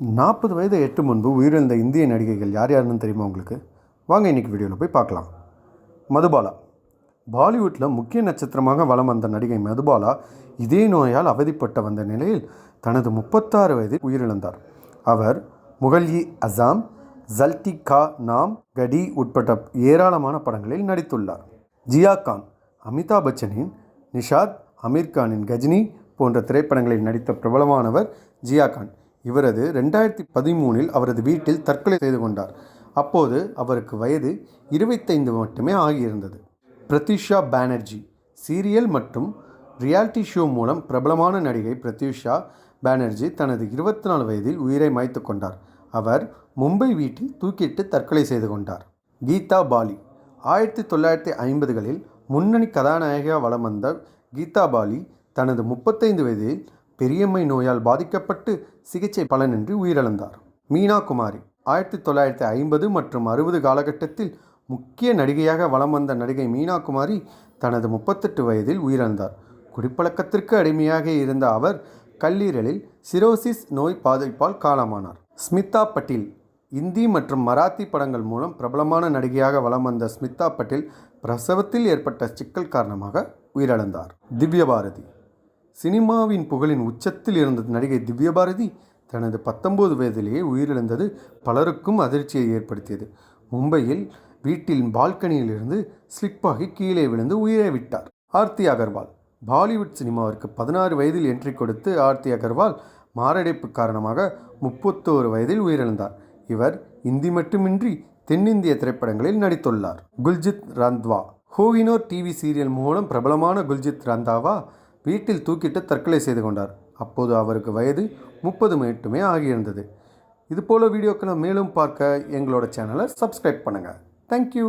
நாற்பது வயது எட்டு முன்பு உயிரிழந்த இந்திய நடிகைகள் யார் யாருன்னு தெரியுமா உங்களுக்கு? வாங்க இன்றைக்கி வீடியோவில் போய் பார்க்கலாம். மதுபாலா. பாலிவுட்டில் முக்கிய நட்சத்திரமாக வலம் வந்த நடிகை மதுபாலா இதே நோயால் அவதிப்பட்டு வந்த நிலையில் தனது முப்பத்தாறு வயதில் உயிரிழந்தார். அவர் முகல்யி அசாம் ஜல்டி கா நாம் கடி உட்பட்ட ஏராளமான படங்களில் நடித்துள்ளார். ஜியா கான் அமிதாப் பச்சனின் நிஷாத் அமீர் கானின் கஜினி போன்ற திரைப்படங்களில் நடித்த பிரபலமானவர் ஜியா கான். இவரது ரெண்டாயிரத்தி பதிமூனில் அவரது வீட்டில் தற்கொலை செய்து கொண்டார். அப்போது அவருக்கு வயது இருபத்தைந்து மட்டுமே ஆகியிருந்தது. பிரத்யூஷா பானர்ஜி சீரியல் மற்றும் ரியாலிட்டி ஷோ மூலம் பிரபலமான நடிகை பிரத்யூஷா பானர்ஜி தனது இருபத்தி நாலு வயதில் உயிரை மாய்த்து கொண்டார். அவர் மும்பை வீட்டில் தூக்கிட்டு தற்கொலை செய்து கொண்டார். கீதா பாலி ஆயிரத்தி தொள்ளாயிரத்தி ஐம்பதுகளில் முன்னணி கதாநாயகியாக வலம் வந்த கீதா பாலி தனது முப்பத்தைந்து வயதில் பெரியம்மை நோயால் பாதிக்கப்பட்டு சிகிச்சை பலனின்றி உயிரிழந்தார். மீனா குமாரி ஆயிரத்தி தொள்ளாயிரத்தி ஐம்பது மற்றும் அறுபது காலகட்டத்தில் முக்கிய நடிகையாக வலம் வந்த நடிகை மீனா குமாரி தனது முப்பத்தெட்டு வயதில் உயிரிழந்தார். குடிப்பழக்கத்திற்கு அடிமையாக இருந்த அவர் கல்லீரலில் சிரோசிஸ் நோய் பாதிப்பால் காலமானார். ஸ்மிதா பட்டேல் இந்தி மற்றும் மராத்தி படங்கள் மூலம் பிரபலமான நடிகையாக வலம் வந்த ஸ்மிதா பட்டேல் பிரசவத்தில் ஏற்பட்ட சிக்கல் காரணமாக உயிரிழந்தார். திவ்ய பாரதி சினிமாவின் புகழின் உச்சத்தில் இருந்த நடிகை திவ்யபாரதி தனது பத்தொன்பது வயதிலேயே உயிரிழந்தது பலருக்கும் அதிர்ச்சியை ஏற்படுத்தியது. மும்பையில் வீட்டின் பால்கனியிலிருந்து ஸ்லிப்பாகி கீழே விழுந்து உயிரை விட்டார் ஆர்த்தி அகர்வால். பாலிவுட் சினிமாவிற்கு பதினாறு வயதில் என்ட்ரி கொடுத்து ஆர்த்தி அகர்வால் மாரடைப்பு காரணமாக முப்பத்தோரு வயதில் உயிரிழந்தார். இவர் இந்தி மட்டுமின்றி தென்னிந்திய திரைப்படங்களில் நடித்துள்ளார். குல்ஜித் ரந்த்வா. ஹோகினோர் டிவி சீரியல் மூலம் பிரபலமான குல்ஜித் ரந்தாவா வீட்டில் தூக்கிட்டு தற்கொலை செய்து கொண்டார். அப்போது அவருக்கு வயது முப்பது மட்டுமே ஆகியிருந்தது. இதுபோல் வீடியோக்களை மேலும் பார்க்க எங்களோட சேனலை சப்ஸ்கிரைப் பண்ணுங்கள் தேங்க்யூ